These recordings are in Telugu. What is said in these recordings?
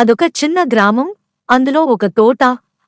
అదొక చిన్న గ్రామం అందులో ఒక తోట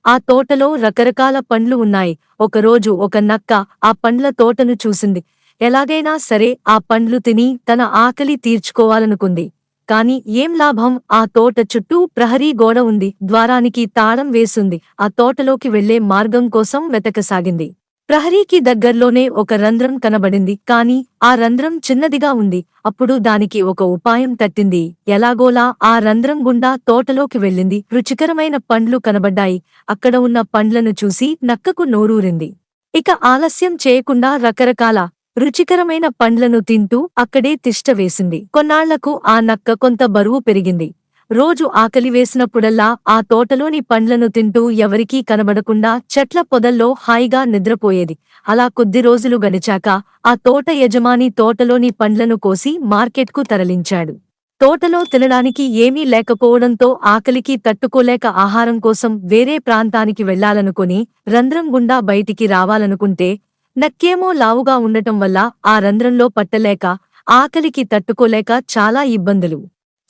ఆ తోటలో రకరకాల పండ్లు ఉన్నాయి. ఒకరోజు ఒక నక్క ఆ పండ్ల తోటను చూసింది. ఎలాగైనా సరే ఆ పండ్లు తిని తన ఆకలి తీర్చుకోవాలనుకుంది. కాని ఏం లాభం? ఆ తోట చుట్టూ ప్రహరీ గోడ ఉంది. ద్వారానికి తాళం వేసుంది. ఆ తోటలోకి వెళ్ళే మార్గం కోసం వెతకసాగింది. ప్రహరీకి దగ్గర్లోనే ఒక రంధ్రం కనబడింది. కాని ఆ రంధ్రం చిన్నదిగా ఉంది. అప్పుడు దానికి ఒక ఉపాయం తట్టింది. ఎలాగోలా ఆ రంధ్రం గుండా తోటలోకి వెళ్ళింది. రుచికరమైన పండ్లు కనబడ్డాయి. అక్కడ ఉన్న పండ్లను చూసి నక్కకు నోరూరింది. ఇక ఆలస్యం చేయకుండా రకరకాల రుచికరమైన పండ్లను తింటూ అక్కడే తిష్టవేసింది కొన్నాళ్ళకు ఆ నక్క కొంత బరువు పెరిగింది. రోజు ఆకలి వేసినప్పుడల్లా ఆ తోటలోని పండ్లను తింటూ ఎవరికీ కనబడకుండా చెట్ల పొదల్లో హాయిగా నిద్రపోయేది. అలా కొద్ది రోజులు గడిచాక ఆ తోట యజమాని తోటలోని పండ్లను కోసి మార్కెట్కు తరలించాడు. తోటలో తినడానికి ఏమీ లేకపోవడంతో ఆకలికి తట్టుకోలేక ఆహారం కోసం వేరే ప్రాంతానికి వెళ్ళాలనుకుని రంధ్రం గుండా బయటికి రావాలనుకుంటే నక్కేమో లావుగా ఉండటం వల్ల ఆ రంధ్రంలో పట్టలేక ఆకలికి తట్టుకోలేక చాలా ఇబ్బందులు.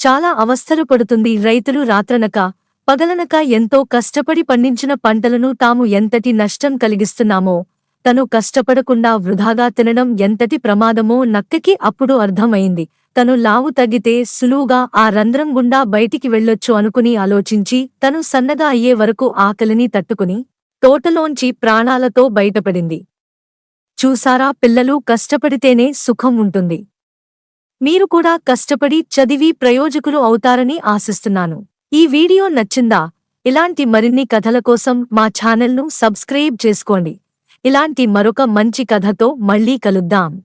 చాలా అవస్థలు పడుతుంది. రైతులు రాత్రనక పగలనక ఎంతో కష్టపడి పండించిన పంటలను తాము ఎంతటి నష్టం కలిగిస్తున్నామో తను కష్టపడకుండా వృధాగా తినడం ఎంతటి ప్రమాదమో నక్కకి అప్పుడు అర్థమైంది. తను లావు తగ్గితే సులువుగా ఆ రంధ్రం గుండా బయటికి వెళ్ళొచ్చు అనుకుని ఆలోచించి తను సన్నగా అయ్యే వరకు ఆకలిని తట్టుకుని తోటలోంచి ప్రాణాలతో బయటపడింది. చూసారా పిల్లలు కష్టపడితేనే సుఖం ఉంటుంది. మీరు కూడా కష్టపడి చదివి ప్రయోజకులు అవుతారని ఆశిస్తున్నాను. ఈ వీడియో నచ్చిందా? ఇలాంటి మరిన్ని కథల కోసం మా ఛానల్ను సబ్స్క్రైబ్ చేసుకోండి. ఇలాంటి మరొక మంచి కథతో మళ్ళీ కలుద్దాం.